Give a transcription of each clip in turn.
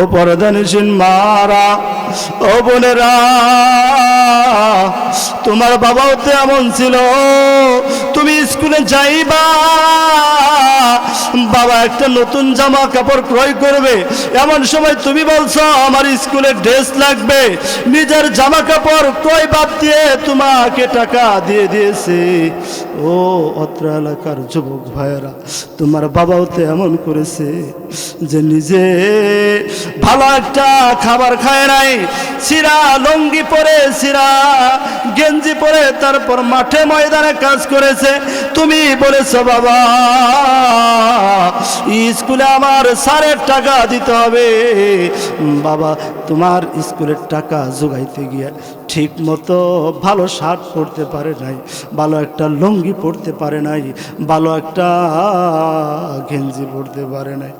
ও পরদানিসিন মারা, ও বোনেরা, তোমার বাবাও তো এমন ছিল, তুমি স্কুলে যাইবা, বাবা একটা নতুন জামা কাপড় ক্রয় করবে, এমন সময় তুমি বলছো, আমার স্কুলে ড্রেস লাগবে, নিজের জামা কাপড় ক্রয় বাদ দিয়ে তোমাকে টাকা দিয়ে দিয়েছে। ও অত্র এলাকার যুবক ভাইয়েরা, তোমার বাবাও তো এমন করেছে যে নিজে ভালো একটা খাবার খায় নাই সিরা লঙ্গি পরে সিরা গেঞ্জি পরে তারপর মাঠে ময়দানে কাজ করেছে। তুমি বলেছ, বাবা, স্কুলে আমার সারের টাকা দিতে হবে। বাবা, তোমার স্কুলের টাকা জোগাইতে গিয়ে ঠিক মতো ভালো শার্ট পরতে পারে নাই, ভালো একটা লুঙ্গি পরতে পারে নাই, ভালো একটা গেঞ্জি পরতে পারে নাই।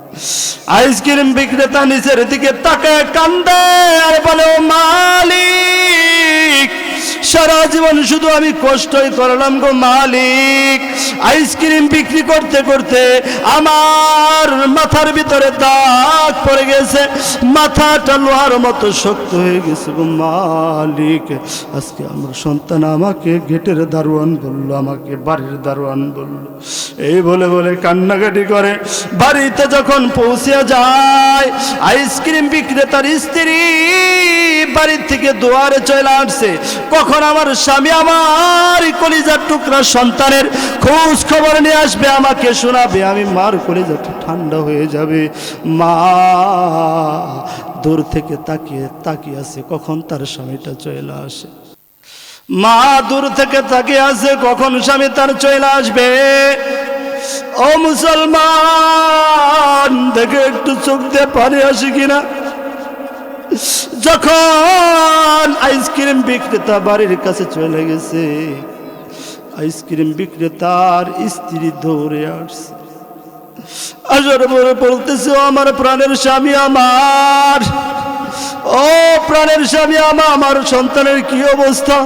আইসক্রিম বিক্রেতা নিচের দিকে তাকে কান্দে, আর বলে, ও মালিক, সারা জীবন শুধু আমি কষ্টই করলাম গো মালিক। আইসক্রিম বিক্রি করতে করতে আমার মাথার ভিতরে দাগ পড়ে গেছে। মাথাটা লোহার মতো শক্ত হয়ে গেছে গো মালিক। আজকে আমার সন্তান আমাকে গেটের দারোয়ান বলল, আমাকে বাড়ির দারোয়ান বলল। এই বলে বলে কান্নাকাটি করে। বাড়িতে যখন পৌঁছে যায়, আইসক্রিম বিক্রেতার স্ত্রী বাড়ির থেকে দুয়ারে চলে আসছে। কখন আমার স্বামী আমার কলিজার টুকরা সন্তানের খোঁজ খবর নিয়ে আসবে, আমাকে শোনাবে। আমি মার করে কলিজাটা ঠান্ডা হয়ে যাবে, মা দূর থেকে তাকিয়ে তাকিয়ে আছে, কখন তার স্বামীটা চলে আসে। মা দূর থেকে তাকিয়ে আছে, কখন স্বামী তার চলে আসবে। ও মুসলমান, দেখে একটু চোখ দিয়ে পানি আসে কিনা? যখন আইসক্রিম বিক্রেতা বাড়ির কাছে চলে গেছে আইসক্রিম বিক্রেতার স্ত্রী ধরে আসছে। আসার পরে বলতেছে আমার প্রাণের স্বামী আমার। ও প্রাণের স্বামী আমার আমার সন্তানের কি অবস্থা?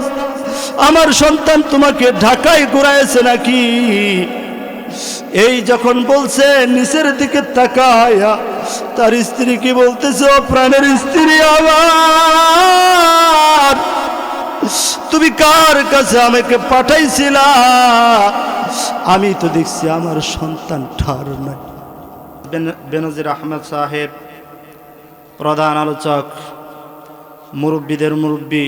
আমার সন্তান তোমাকে ঢাকায় ঘুরাইছে নাকি? এই যখন বলছে, নিচের দিকে তাকায়া তার স্ত্রী কি বলতেছে, ও প্রাণের স্ত্রী আমার। তুমি কার কাছে আমাকে পাঠাইছিলা? আমি তো দেখছি আমার সন্তান ঠার নাই। বেনজির আহমেদ সাহেব, প্রধান আলোচক, মুরব্বীদের মুরব্বী,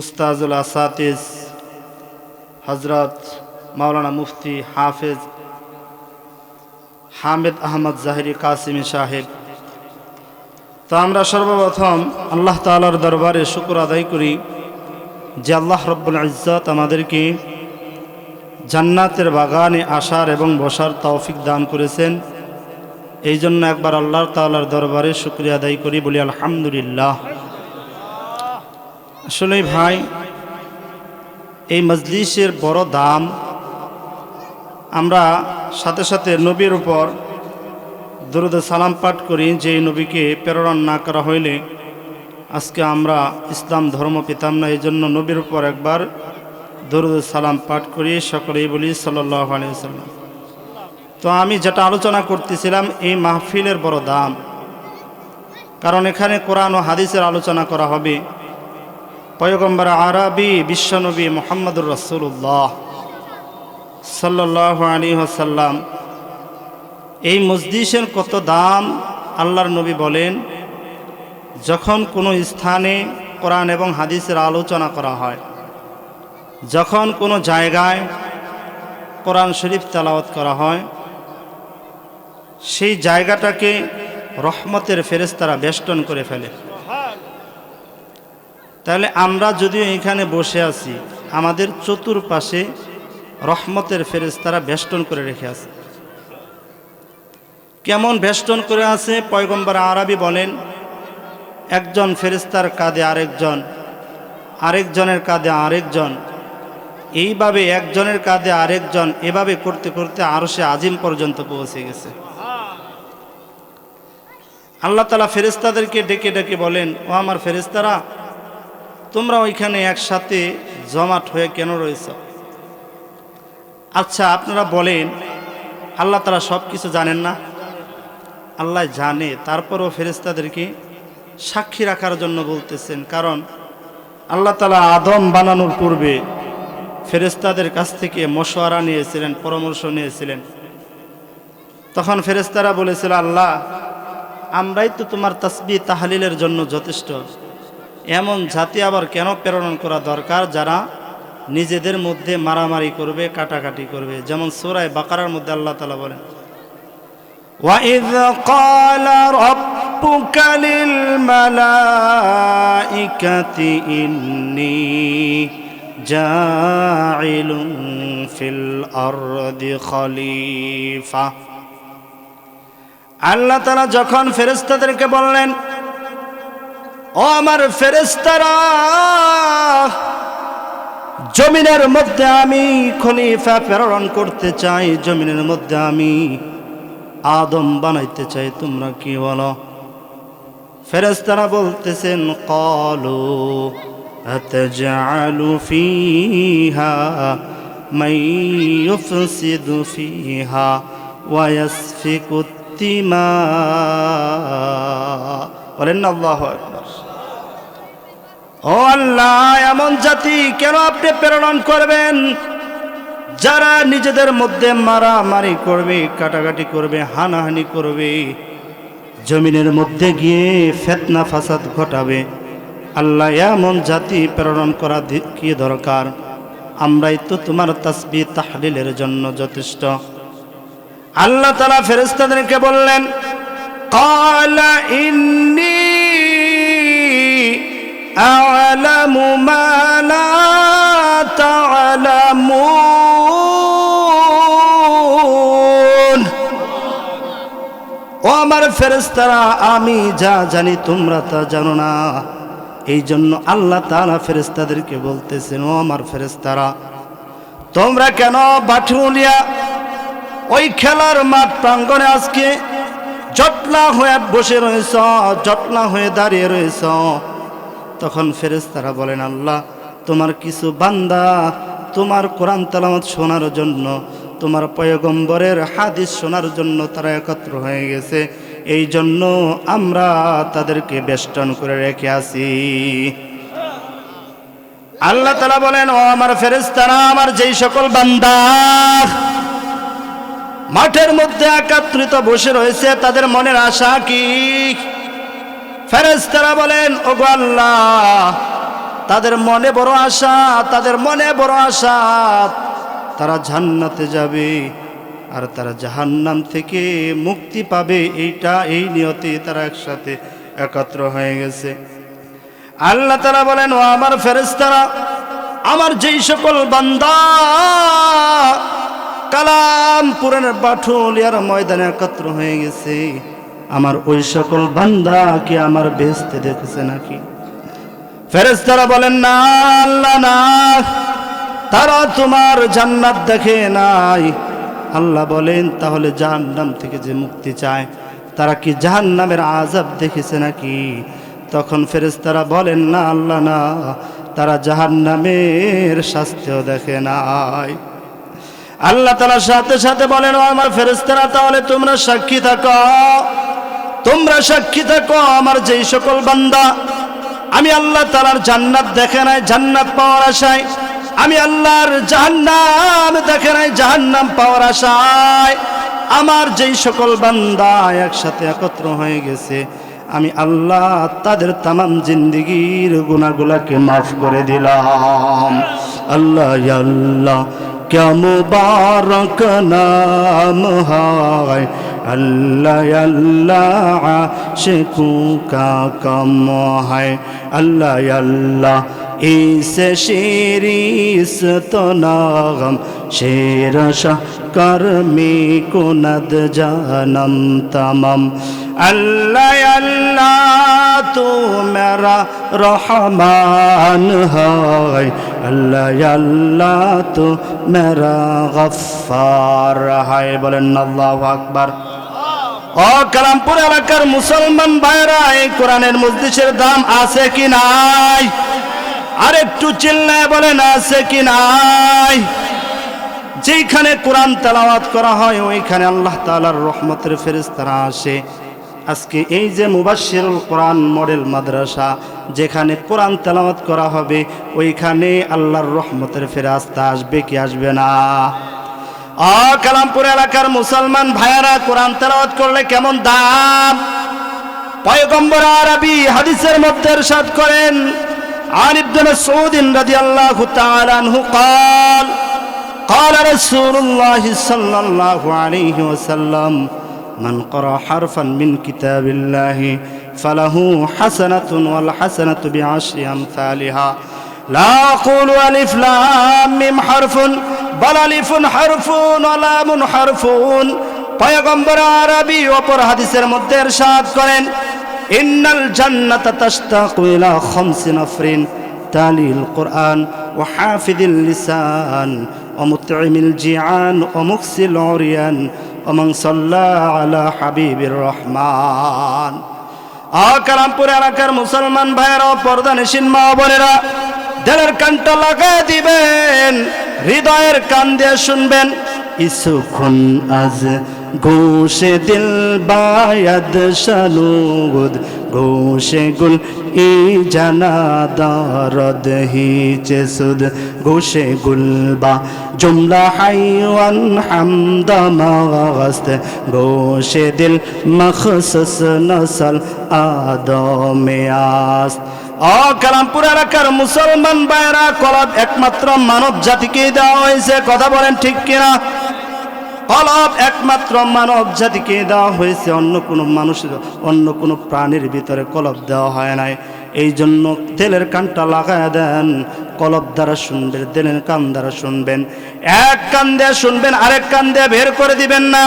উস্তাজুল আসাতিস হজরত মাওলানা মুফতি হাফেজ হামেদ আহমদ জাহিরি কাসিমি সাহেব। তো আমরা সর্বপ্রথম আল্লাহ তালার দরবারে শুকুর আদায় করি। যে আল্লাহ রব্বুল ইজ্জত আমাদেরকে জান্নাতের বাগানে আসার এবং বসার তৌফিক দান করেছেন। এই জন্য একবার আল্লাহ তালার দরবারে শুক্রিয়া আদায় করি, বলি আলহামদুলিল্লাহ। আসলে ভাই, এই মজলিসের বড় দাম, আমরা সাথে সাথে নবীর উপর দরুদ সালাম পাঠ করি যে নবীকে প্রেরণ না করা হইলে আজকে আমরা ইসলাম ধর্ম পেতাম না এই জন্য নবীর উপর একবার দরুদ সালাম পাঠ করি সকলেই বলি সাল্লাহ তো আমি যেটা আলোচনা করতেছিলাম, এই মাহফিলের বড় দাম। কারণ এখানে কোরআন ও হাদিসের আলোচনা করা হবে। পয়গম্বর আরবি বিশ্বনবী মোহাম্মদুর রসুল্লাহ সাল্লাহ আলী হাসাল্লাম এই মসজিষের কত দাম? আল্লাহর নবী বলেন যখন কোনো স্থানে কোরআন এবং হাদিসের আলোচনা করা হয়, যখন কোনো জায়গায় কোরআন শরীফ তালাওয়াত করা হয়, সেই জায়গাটাকে রহমতের ফেরেস্তারা বেষ্টন করে ফেলে। তাহলে আমরা যদিও এখানে বসে আছি, আমাদের চতুর্পাশে রহমতের ফেরেস্তারা বেষ্টন করে রেখে আছে। কেমন বেষ্টন করে আছে? পয়গম্বর আরবি বলেন একজন ফেরেস্তার কাঁধে আরেকজন, আরেকজনের কাঁধে আরেকজন, এইভাবে একজনের কাঁধে আরেকজন, এভাবে করতে করতে আরও সে আজিম পর্যন্ত পৌঁছে গেছে। আল্লাহ তালা ফেরেস্তাদেরকে ডেকে ডেকে বলেন, ও আমার ফেরেস্তারা তোমরা ওইখানে একসাথে জমাট হয়ে কেন রয়েছ? আচ্ছা আপনারা বলেন, আল্লাহ তালা সব কিছু জানেন না? আল্লাহ জানে, তারপরও ফেরেস্তাদেরকে সাক্ষী রাখার জন্য বলতেছেন কারণ আল্লাহ তালা আদম বানানোর পূর্বে ফেরেস্তাদের কাছ থেকে মশওয়ারা নিয়েছিলেন পরামর্শ নিয়েছিলেন তখন ফেরেস্তারা বলেছিল আল্লাহ আমরাই তো তোমার তসবি তাহলিলের জন্য যথেষ্ট এমন জাতি আবার কেন প্রেরণ করা দরকার যারা নিজেদের মধ্যে মারামারি করবে কাটাকাটি করবে যেমন সোরায় বাকারার মধ্যে আল্লাহ তালা বলেন وإذ قال ربك للملائكة إني جاعل في الأرض خليفة আল্লাহ তালা যখন ফেরেস্তাদেরকে বললেন ও আমার ফেরেস্তারা জমিনের মধ্যে আমি খলিফা প্রেরণ করতে চাই জমিনের মধ্যে আমি আদম বানাইতে চাই তোমরা কি বলো ফেরেস্তারা বলতেছেন, কলো আতজালু ফিহা মাই ইউফসিদু ফিহা ওয়া ইয়াসফিকু তিমা। বলেন না আল্লাহু আকবার। ও আল্লাহ, এমন জাতি কেন আপনি প্রেরণ করবেন? যারা নিজেদের মধ্যে মারামারি করবে, কাটাকাটি করবে, হানাহানি করবে জমিনের মধ্যে গিয়ে ফেতনা ফাসাদ ঘটাবে। আল্লাহ এমন জাতি প্রেরণ করা কি দরকার? আমরাই তো তোমার তাসবি তাহলিলের জন্য যথেষ্ট। আল্লাহ তারা ফেরেস্তাদেরকে বললেন, কলা ইন্নি আলামু মালা তালামুন ও আমার ফেরেস্তারা আমি যা জানি তোমরা তা জানো না। এই জন্য আল্লাহ তাআলা ফেরেস্তাদেরকে বলতেছেন, ও আমার ফেরেস্তারা তোমরা কেন বাঠুলিয়া ওই খেলার মাঠ প্রাঙ্গণে আজকে জটলা হয়ে বসে রয়েছ, জটলা হয়ে দাঁড়িয়ে রয়েছ? তখন ফেরেস্তারা বলেন, আল্লাহ, তোমার কিছু বান্দা তোমার কোরআন তালামত শোনার জন্য তোমার পয়গম্বরের হাদিস শোনার জন্য তারা একত্র হয়ে গেছে। এই জন্য আমরা তাদেরকে বেষ্টন করে রেখে আসি। আল্লাহ তালা বলেন, ও আমার ফেরেস্তারা আমার যেই সকল বান্দা মাঠের মধ্যে একাত্রিত বসে রয়েছে, তাদের মনের আশা কি? ফেরেস্তারা বলেন ও আল্লাহ, তাদের মনে বড় আশা, তাদের মনে বড় আশা তারা জান্নাতে যাবে আর তারা জাহান্নাম থেকে মুক্তি পাবে। এইটা, এই নিয়তে তারা একসাথে একত্র হয়ে গেছে। আল্লাহ তারা বলেন, ও আমার ফেরেস্তারা আমার যেই সকল বান্দা কালাম পুরানের বাঠুলিয়ার ময়দানে একত্র হয়ে গেছে, আমার ওই সকল বান্দা কি আমার বেহেস্তে দেখেছে নাকি? ফেরেস্তারা বলেন, না, আল্লাহ না। তারা তোমার জান্নাত দেখে নাই। আল্লাহ বলেন, তাহলে জাহান্নাম থেকে যে মুক্তি চায়, তারা কি জাহান্নামের আজাব দেখেছে নাকি? তখন ফেরেস্তারা বলেন, না, আল্লাহ না, তারা জাহান্নামের শাস্তিও দেখে নাই। আল্লাহ তালার সাথে সাথে বলেন আমার ফেরেস্তারা তাহলে তোমরা সাক্ষী থাকো। তোমরা সাক্ষী থাকো, আমার যেই সকল বান্দা। আমি আল্লাহ তালার জান্নাত দেখে নাই, জান্নাত পাওয়ার আশায়। আমি আল্লাহর জাহান্নাম দেখে নাই জাহান্নাম পাওয়ার আশায় আমার যেই সকল বান্দা একসাথে একত্র হয়ে গেছে আমি আল্লাহ তাদের তামাম জিন্দিগির গুণাগুলাকে মাফ করে দিলাম আল্লাহ ইয়া আল্লাহ क्या मुबारक नाम है अल्लाह अल्लाह शिकू का कम है अल्लाह अल्लाह इस शीरीस तो नागम शेर शाह कर मी कुनद जानम तमम अल्लाह अल्लाह तू मेरा रहमान है अल्लाह अल्लाह तू मेरा गफ्फार है বলেন আল্লাহু আকবার ও কালামপুর এলাকার মুসলমান ভাইরা এই কোরআনের মজলিসের দাম আছে কি নাই আর একটু চিল্লায় বলেন, আছে কি নাই? যেখানে কোরআন তালাওয়াত করা হয়, ওইখানে আল্লাহ তালার রহমতের ফেরিস্তারা আসে। আজকে এই যে মুবাশিরুল কোরআন মডেল মাদ্রাসা, যেখানে কোরআন তেলাওয়াত করা হবে, ওইখানে আল্লাহর রহমতের ফেরাস্তা আসবে কি আসবে না? অ কালামপুর এলাকার মুসলমান ভাইয়ারা, কোরআন তালাওয়াত করলে কেমন দাম? পয়গম্বর আরবি হাদিসের মধ্যে সাত করেন عن ابن مسعود رضي الله تعالى عنه قال قال رسول الله صلى الله عليه وسلم من قرأ حرفا من كتاب الله فله حسنة والحسنة بعشر أمثالها لا أقول ألف لام ميم حرف بل ألف حرف ولام حرف পয়গম্বর আরবি অপর হাদিসের মধ্যে ارشاد করেন ইন্নাল জান্নাতা তাশতাকু ইলা খামসি নাফরিন। তালিল কোরআন ও হাফিদিল লিসান ও মুতঈমিল জিআন ও মুকসিল উরিয়ান ও মান সাল্লা আলা হাবিবির রহমান। আ কালামপুর এলাকার মুসলমান ভাইয়েরা পর্দা নিশিন মা বোনেরা, দিলের কানটা লাগায় দিবেন, হৃদয়ের কান দিয়ে শুনবেন ইসুখন আজ গোশে দিল বায়াদ শানুদ গোশে গুল ই জানা দারদ হিচে সুদ গোশে গুল বা জুমলা হাইওয়ান হামদা মাগাস্ত গোশে দিল মখসস নসল আদমে আস্ত। অ কালামপুর এলাকার মুসলমান ভাইরা কলব একমাত্র মানব জাতিকে দেওয়া হয়েছে, কথা বলেন ঠিক কিনা? কলব একমাত্র মানব জাতিকে দেওয়া হয়েছে, অন্য কোনো মানুষের অন্য কোনো প্রাণীর ভিতরে কলব দেওয়া হয় নাই। এই জন্য তেলের কানটা লাগায় দেন, কলব দ্বারা শুনবেন, তেলের কান দ্বারা শুনবেন। এক কান দিয়ে শুনবেন, আরেক কান দিয়ে বের করে দিবেন না।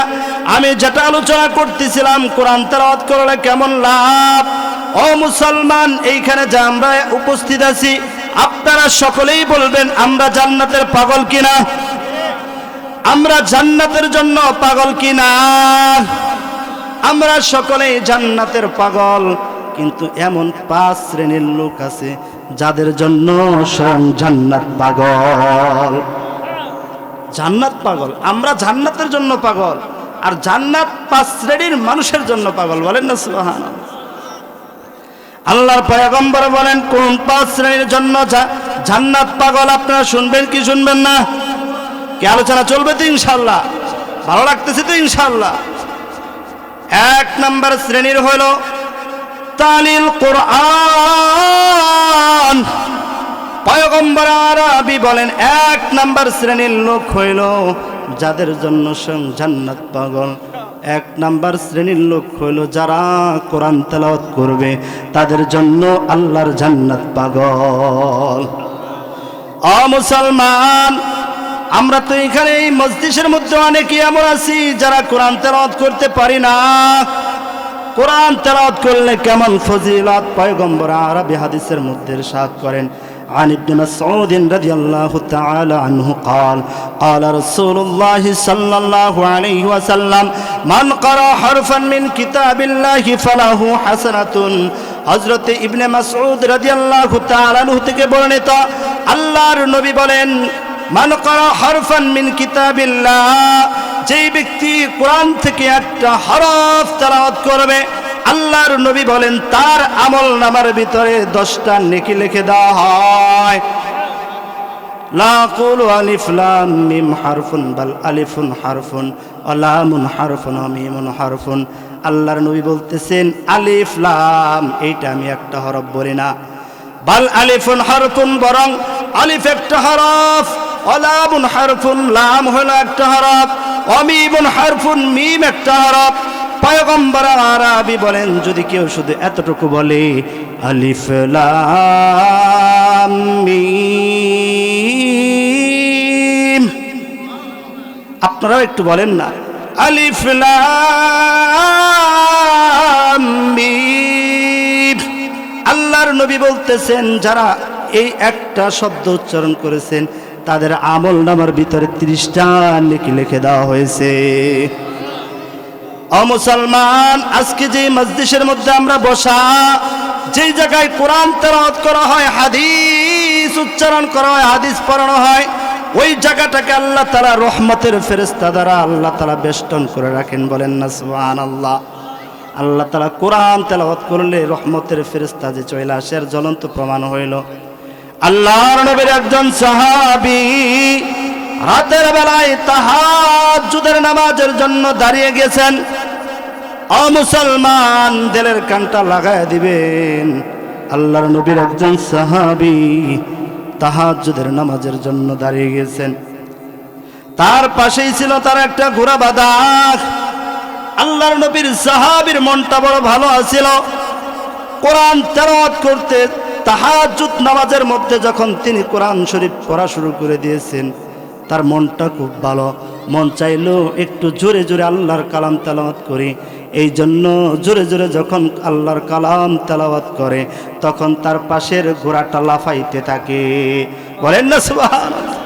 আমি যেটা আলোচনা করতেছিলাম, কোরআন তেলাওয়াত করলে কেমন লাভ? ও মুসলমান, এইখানে যা আমরা উপস্থিত আছি, আপনারা সকলেই বলবেন, আমরা জান্নাতের পাগল কিনা? আমরা জান্নাতের জন্য পাগল কিনা? আমরা সকলেই জান্নাতের পাগল, কিন্তু এমন পাঁচ শ্রেণির লোক আছে যাদের জন্য স্বয়ং জান্নাত পাগল। জান্নাত পাগল, আমরা জান্নাতের জন্য পাগল, আর জান্নাত পাঁচ শ্রেণির মানুষের জন্য পাগল, বলেন না সুহান আল্লাহর পয়গম্বর বলেন, কোন পাঁচ শ্রেণির জন্য জান্নাত পাগল আপনারা শুনবেন কি শুনবেন না? কি আলোচনা চলবে তো ইনশাল্লাহ ভালো লাগতেছে তো ইনশাল্লাহ এক নম্বর শ্রেণির হইল তালিল কোরআন। পয়গম্বর আরবি বলেন, এক নাম্বার শ্রেণির লোক হইল যাদের জন্য জান্নাত পাগল। এক নাম্বার শ্রেণির লোক হইল যারা কোরআন তেলাওয়াত করবে, তাদের জন্য আল্লাহর জান্নাত পাগল। অ মুসলমান আমরা তো এখানে এই মসজিদের মধ্যে অনেকে এমন আছি যারা কোরআন তেলাওয়াত করতে পারি না কোরআন তেলাওয়াত করলে কেমন ফজিলত পয়গম্বর আরবি হাদিসের মধ্যে সাত করেন عن ابن مسعود رضي الله تعالى عنه قال قال رسول الله صلى الله عليه وسلم من قرأ حرفا من كتاب الله فله حسنة হজরত ইবনে মাসউদ রাদিয়াল্লাহু তাআলা আনহু থেকে বর্ণিত আল্লাহর নবী বলেন মান করা হরফান মিন কিতাবিল্লাহ, যেই ব্যক্তি কোরআন থেকে একটা হরফ তেলাওয়াত করবে, আল্লাহর নবী বলেন, তার আমল নামার ভিতরে দশটা নেকি লিখে দেওয়া হয়। লা কুলু আলিফ লাম মিম হারফুন, বাল আলিফুন হারফুন, ও লামুন হারফুন, ও মিমুন হারফুন। আল্লাহর নবী বলতেছেন, আলিফ লাম, এইটা আমি একটা হরফ বলি না। বাল আলিফুন হারফুন বরং আলিফ একটা হরফ। অলামুন হারফুন লাম হলো একটা হরফ অমিমুন হারফুন মিম একটা হরফ। পয়গম্বর আরবি বলেন, যদি কেউ শুধু এতটুকু বলে, আলিফ লাম আপনারাও একটু বলেন না, আলিফ লাম মিম। আল্লাহর নবী বলতেছেন, যারা এই একটা শব্দ উচ্চারণ করেছেন তাদের আমল নামার ভিতরে ত্রিশটা লিখে লিখে দেওয়া হয়েছে। ও মুসলমান, আজকে যে মসজিদের মধ্যে আমরা বসা, যেই জায়গায় কোরআন তেলাওয়াত করা হয়, হাদিস উচ্চারণ করা হয়, হাদিস পড়ানো হয়, ওই জায়গাটাকে আল্লাহ তালা রহমতের ফেরেস্তা দ্বারা আল্লাহ তালা বেষ্টন করে রাখেন বলেন না সুবহান আল্লাহ আল্লাহ তালা কোরআন তেলাওয়াত করলে রহমতের ফেরেস্তা যে চলে আসে, আর জ্বলন্ত প্রমাণ হইল। আল্লাহর নবীর একজন সাহাবি রাতের বেলায় তাহাজ্জুদের নামাজের জন্য দাঁড়িয়ে গেছেন। অ মুসলমান, দিলের কানটা লাগায় দিবেন। আল্লাহর নবীর একজন সাহাবি তাহাজ্জুদের নামাজের জন্য দাঁড়িয়ে গেছেন। তার পাশেই ছিল তার একটা ঘোড়া বাদাক। আল্লাহর নবীর সাহাবির মনটা বড় ভালো আছিল। কোরআন তেলাওয়াত করতে তাহাজ্জুদ নামাজের মধ্যে যখন তিনি কোরআন শরীফ পড়া শুরু করে দিয়েছেন, তার মনটা খুব ভালো। মন চাইলো একটু জোরে জোরে আল্লাহর কালাম তেলাওয়াত করি। এই জন্য জোরে জোরে যখন আল্লাহর কালাম তেলাওয়াত করে, তখন তার পাশের ঘোড়াটা লাফাইতে থাকে। বলেন না, সুবহানাল্লাহ।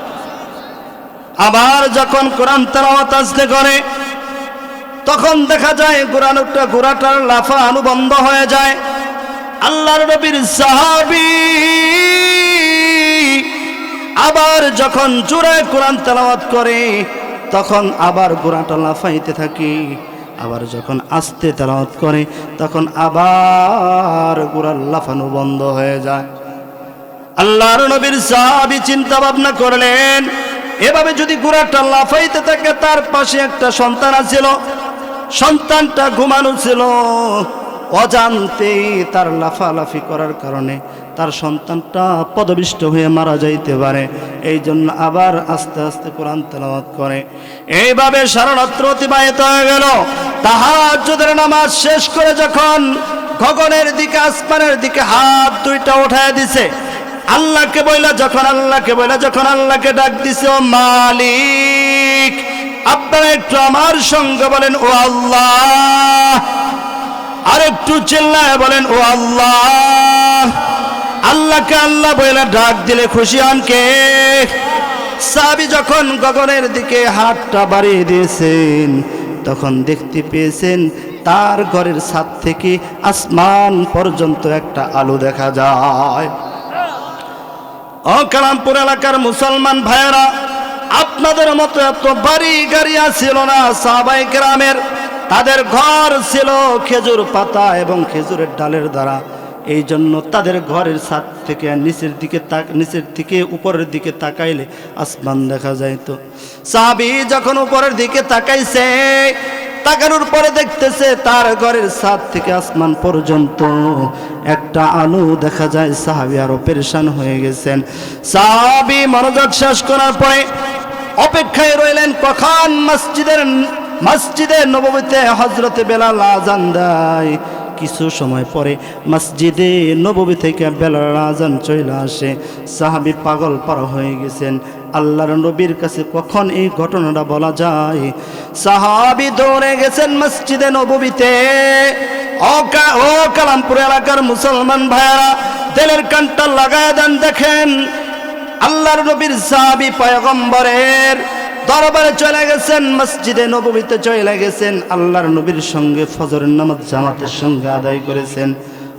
আবার যখন কোরআন তেলাওয়াত আসতে করে, তখন দেখা যায় ঘোরানোটা ঘোড়াটার লাফা অনুবন্ধ হয়ে যায়। আল্লাহর নবীর সাহাবি আবার যখন জোরে কোরআন তেলাওয়াত করে, তখন আবার ঘোড়াটা লাফাইতে থাকে, আবার যখন আস্তে তেলাওয়াত করে, তখন আবার ঘোড়ার লাফানো বন্ধ হয়ে যায়। আল্লাহর নবীর সাহাবি চিন্তা ভাবনা করলেন, এভাবে যদি ঘোড়াটা লাফাইতে থাকে, তার পাশে একটা সন্তান আছিল, সন্তানটা ঘুমানো ছিল। অজান্তেই তার লাফালাফি করার কারণে তার সন্তানটা পদবিষ্ট হয়ে মারা যাইতে পারে। এই জন্য আবার আস্তে আস্তে কোরআন তেলাওয়াত করে। এইভাবে সারা রাত্র অতিবাহিত হয়ে গেল। তাহাজ্জুদের নামাজ শেষ করে যখন গগনের দিকে, আসমানের দিকে হাত দুইটা উঠায় দিছে, আল্লাহকে বইলা যখন আল্লাহকে বইলা যখন আল্লাহকে ডাক দিছে, ও মালিক, আপনারা একটু আমার সঙ্গে বলেন, ও আল্লাহ আর একটু চিল্লায় বলেন, ও আল্লাহ, আল্লাহকে আল্লাহ বলে ডাক দিলে খুশি হন কে? সাবি যখন গগনের দিকে হাতটা বাড়িয়ে দিয়েছেন, তখন দেখতে পেয়েছেন তার ঘরের ছাদ থেকে আসমান পর্যন্ত একটা আলো দেখা যায়। ও কালামপুর এলাকার মুসলমান ভাইয়েরা, আপনাদের মতো এত বাড়ি গাড়ি ছিল না সাবাই গ্রামের তাদের ঘর ছিল খেজুর পাতা এবং খেজুরের ডালের দ্বারা। এই জন্য তাদের ঘরের ছাদ থেকে নিচের দিকে নিচের দিকে উপরের দিকে তাকাইলে আসমান দেখা যাইতো। সাহাবি যখন উপরের দিকে তাকাইছে, তাকানোর পরে দেখতেছে তার ঘরের ছাদ থেকে আসমান পর্যন্ত একটা আলো দেখা যায়। সাহাবি আরও পেরেশান হয়ে গেছেন। সাহাবি মনোযোগ শেষ করার পরে অপেক্ষায় রইলেন কখন মসজিদের মসজিদে নবমীতে হজরতে বেলাল আজান দেয়। কিছু সময় পরে মসজিদে নবমী থেকে বেলাল আজান চলে আসে। সাহাবি পাগল পার হয়ে গেছেন। আল্লাহর নবীর কাছে কখন এই ঘটনাটা বলা যায়? সাহাবি দৌড়ে গেছেন মসজিদে কা- ও কালামপুর এলাকার মুসলমান ভাইয়ারা, তেলের কানটা লাগায় দেন দেখেন। আল্লাহর নবীর সাহাবি পয়গম্বরের দরবারে চলে গেছেন, মসজিদে নবমীতে চলে গেছেন, আল্লাহর নবীর সঙ্গে ফজরের নামাজ জামাতের সঙ্গে আদায় করেছেন।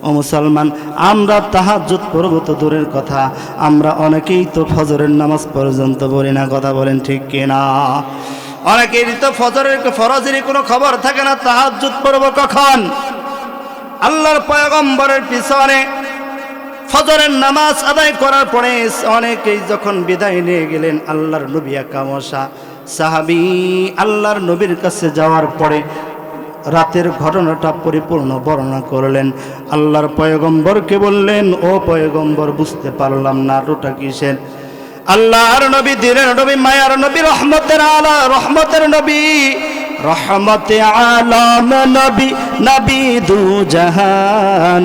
ও মুসলমান, আমরা তাহাজ্জুদ পড়ব তো দূরের কথা, আমরা অনেকেই তো ফজরের নামাজ পর্যন্ত বলি না, কথা বলেন ঠিক কিনা? অনেকেরই তো ফজরের ফরজেরই কোনো খবর থাকে না, তাহাজ্জুদ পড়ব কখন? আল্লাহর পয়গম্বরের পিছনে ফজরের নামাজ আদায় করার পরে অনেকেই যখন বিদায় নিয়ে গেলেন, আল্লাহর নবী কামসা সাহাবি, আল্লাহর নবীর কাছে যাওয়ার পরে রাতের ঘটনাটা পরিপূর্ণ বর্ণনা করলেন। আল্লাহর পয়গম্বরকে বললেন, ও পয়গম্বর, বুঝতে পারলাম না রোটা কিসের? আল্লাহর নবী দিনের নবী, মায়ার নবী, রহমতের আলা, রহমতের নবী, রহমতে আলম নবী নবী দু জাহান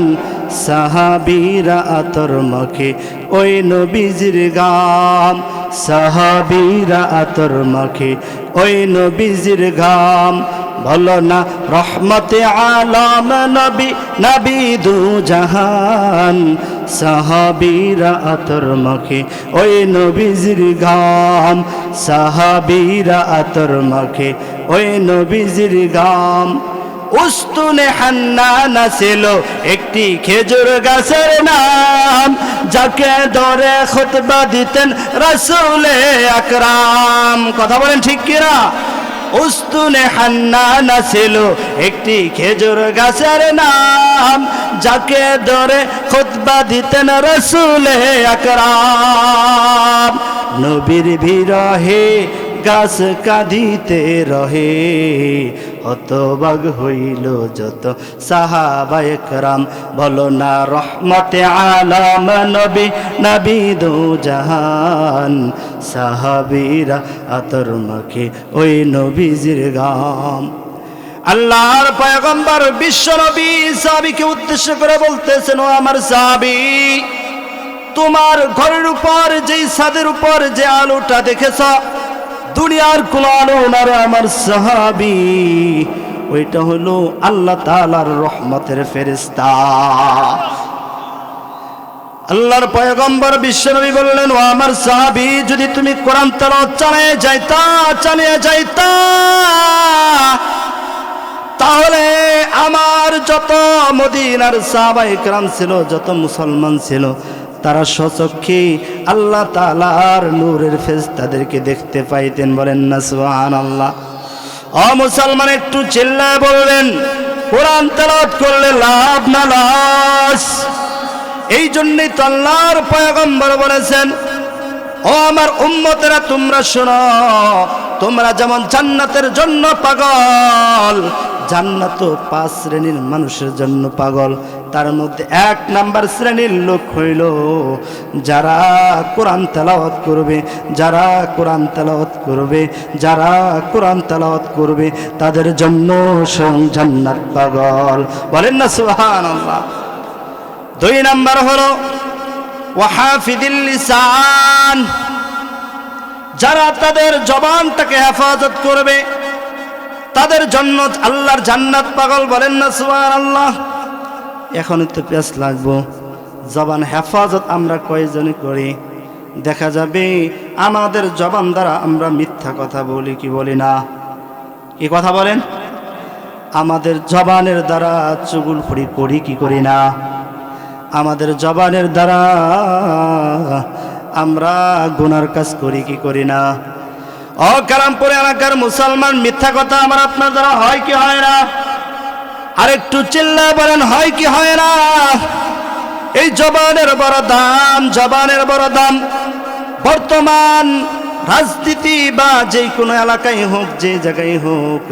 সাহাবীরা আতর মাখে, ওই নবীজির গাম। সাহাবীরা আতর মাখে, ওই নবীজির গাম। বলো না, রহমতে আলম নবী নবী দু জাহান। সাহাবীরা আতর মাখে, ওই নবীজির গাম। সাহাবীরা আতর মাখে, ওই নবীজির গাম। উস্তুনে হান্নানা ছিল একটি খেজুর গাছের নাম, যাকে ধরে খুতবা দিতেন রসুলে আকরাম। কথা বলেন ঠিক কিনা? উস্তুনে হান্নানা ছিল একটি খেজুর গাছের নাম, যাকে ধরে খুতবা দিতেন রসুলে আকরাম। নবীর বিরহে গাছ কাঁদিতে রহে হতবাগ হইল যত সাহাবায়াম বলো না রহমতে আলাম নবী নবী দু জাহান। সাহাবিরা আতর মাখে ওই নবীজির গাম। আল্লাহর পয়গম্বর বিশ্ব নবী সাবিকে উদ্দেশ্য করে বলতেছেন, ও আমার সাবি তোমার ঘরের উপর যে ছাদের উপর যে আলোটা দেখেছ দুনিয়ার কোলানো ওনারা আমার সাহাবি, ওইটা হলো আল্লাহ তালার রহমতের ফেরিস্তা আল্লাহর পয়গম্বর বিশ্বনবী বললেন, ও আমার সাহাবি, যদি তুমি কোরআন তালা চালিয়ে যাইতা চালিয়ে যাইতা, তাহলে আমার যত মদিনার সাহাবাই ক্রাম ছিল, যত মুসলমান ছিল তারা স্বচক্ষে আল্লাহ তালার নূরের ফেজ তাদেরকে দেখতে পাইতেন। বলেন না সুহান আল্লাহ অ মুসলমান, একটু চিল্লায় বললেন কোরআন তালাত করলে লাভ না লাস এই জন্যই তো আল্লাহর পয়গম্বর বলেছেন ও আমার উম্মতেরা, তোমরা শোনো, তোমরা যেমন জান্নাতের জন্য পাগল, জান্নাত পাঁচ শ্রেণির মানুষের জন্য পাগল। তার মধ্যে এক নাম্বার শ্রেণির লোক হইল যারা কোরআন তেলাওয়াত করবে, যারা কোরআন তেলাওয়াত করবে, যারা কোরআন তেলাওয়াত করবে, তাদের জন্য স্বয়ং জান্নাত পাগল। বলেন না সুহান দুই নাম্বার হলো যারা তাদের জবানটাকে হেফাজত করবে, তাদের জন্য আল্লাহর জান্নাত পাগল বলেন না সুবহান আল্লাহ এখন তো পেঁচ লাগবো। জবান হেফাজত আমরা কয়জনে করি? দেখা যাবে আমাদের জবান দ্বারা আমরা মিথ্যা কথা বলি কি বলি না। কি কথা বলেন? আমাদের জবানের দ্বারা চুগুলফুড়ি করি কি করি না। আমাদের জবানের দ্বারা আমরা গুনার কাজ করি, কি করি না? ও কালামপুর এলাকার মুসলমান, মিথ্যা কথা আমার আপনার দ্বারা হয় কি হয় না? আরেকটু চিল্লা বলেন, হয় কি হয় না? এই জবানের বড় দাম, জবানের বড় দাম। বর্তমান রাজনীতি বা যে কোনো এলাকায় হোক, যে জায়গায় হোক,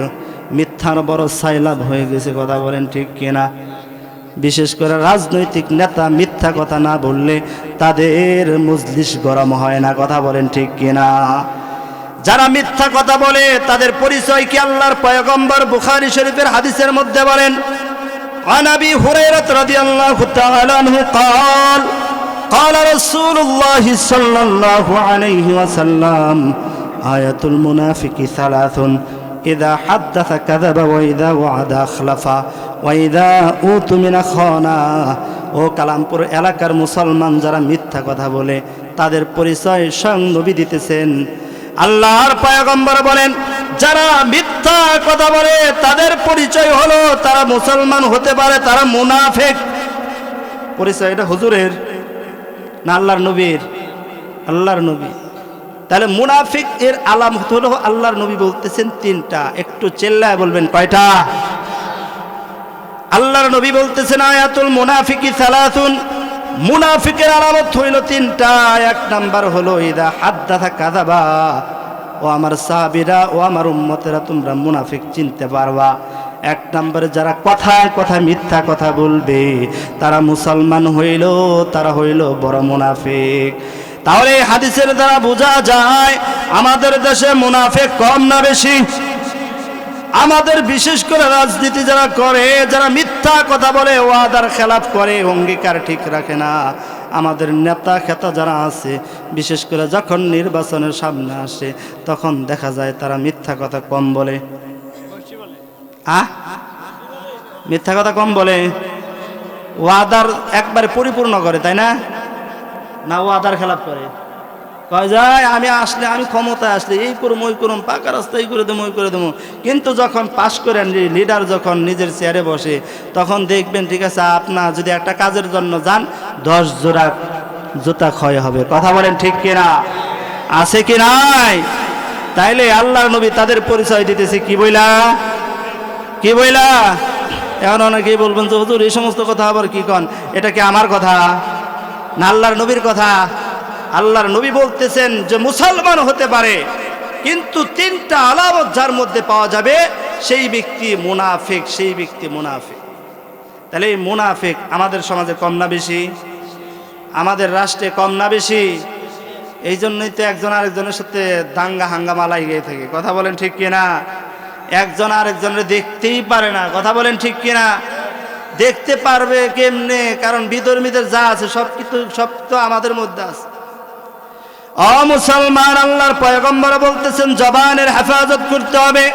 মিথ্যার বড় সাইলাভ হয়ে গেছে, কথা বলেন ঠিক কিনা? বিশেষ করে রাজনৈতিক নেতা মিথ্যা কথা না বললে তাদের মজলিস গরম হয় না কথা বলেন ঠিক কিনা যারা মিথ্যা কথা বলে তাদের পরিচয় কি আল্লাহর পয়গম্বর বুখারী শরীফের হাদিসের মধ্যে বলেন عن ابي هريره رضي الله تعالى عنه قال قال رسول الله صلى الله عليه وسلم آية المنافق ثلاث إذا حدث كذب وإذا وعد أخلف وإذا أوتمن خانا ও কালামপুর এলাকার মুসলমান যারা মিথ্যা কথা বলে তাদের পরিচয় স্বয়ং নবী দিতেছেন আল্লাহর পয়গম্বর বলেন যারা মিথ্যা কথা বলে তাদের পরিচয় হলো তারা মুসলমান হতে পারে তারা মুনাফেক পরিচয় এটা হুজুরের না আল্লাহর নবীর আল্লাহর নবী তাহলে মুনাফিক এর আলামত হলো আল্লাহর নবী বলতেছেন তিনটা। একটু চেল্লায় বলবেন কয়টা? আল্লাহর নবী বলতেছেন, আয়াতুল মুনাফিকি সালাতুন মুনাফিকের আলামত হইল তিনটা। এক নাম্বার হলো, ইদা হাদ্দাথা কাদাবা ও আমার সাহাবিরা ও আমার উম্মতেরা, তোমরা মুনাফিক চিনতে পারবা। এক নম্বরে, যারা কথায় কথা মিথ্যা কথা বলবে, তারা মুসলমান হইল, তারা হইল বড় মুনাফিক। তাহলে এই হাদিসের দ্বারা বোঝা যায়, আমাদের দেশে মুনাফিক কম না বেশি? আমাদের বিশেষ করে রাজনীতি যারা করে, যারা মিথ্যা কথা বলে, ওয়াদার খেলাপ করে, অঙ্গীকার ঠিক রাখে না। আমাদের নেতা খেতা যারা আছে, বিশেষ করে যখন নির্বাচনের সামনে আসে, তখন দেখা যায় তারা মিথ্যা কথা কম বলে। আ? মিথ্যা কথা কম বলে। ওয়াদার একবারে পরিপূর্ণ করে, তাই না? না ওয়াদার খেলাপ করে। কয় যায় আমি আসলে, আমি ক্ষমতায় আসলে এই করুম, ওই করুম, পাকা রাস্তা এই করে দেবো, ওই করে দেবো। কিন্তু যখন পাশ করেন লিডার যখন নিজের চেয়ারে বসে, তখন দেখবেন, ঠিক আছে আপনার যদি একটা কাজের জন্য যান, দশ জোড়া জুতা ক্ষয় হবে। কথা বলেন ঠিক কিনা? আছে কি নাই? তাইলে আল্লাহ নবী তাদের পরিচয় দিতেছে, কি বইলা? কি বইলা? এখন অনেকেই বলবেন যে, হুজুর, এই সমস্ত কথা আবার কি কন? এটা কি আমার কথা? না আল্লাহর নবীর কথা। আল্লাহর নবী বলতেছেন যে মুসলমান হতে পারে, কিন্তু তিনটা আলামত যার মধ্যে পাওয়া যাবে, সেই ব্যক্তি মুনাফেক, সেই ব্যক্তি মুনাফেক। তাহলে এই মুনাফেক আমাদের সমাজে কম না বেশি? আমাদের রাষ্ট্রে কম না বেশি? এই জন্যই তো একজন আরেকজনের সাথে দাঙ্গা হাঙ্গামা লাগিয়ে থাকে। কথা বলেন ঠিক কিনা? একজন আরেকজনের দেখতেই পারে না। কথা বলেন ঠিক কিনা? দেখতে পারবে কেমনে? কারণ বিধর্মীদের যা আছে সব কিছু, সব তো আমাদের মধ্যে আছে। অ মুসলমান, আল্লাহর পয়গম্বর বলতেছেন, জবানের হেফাজত করতে হবে।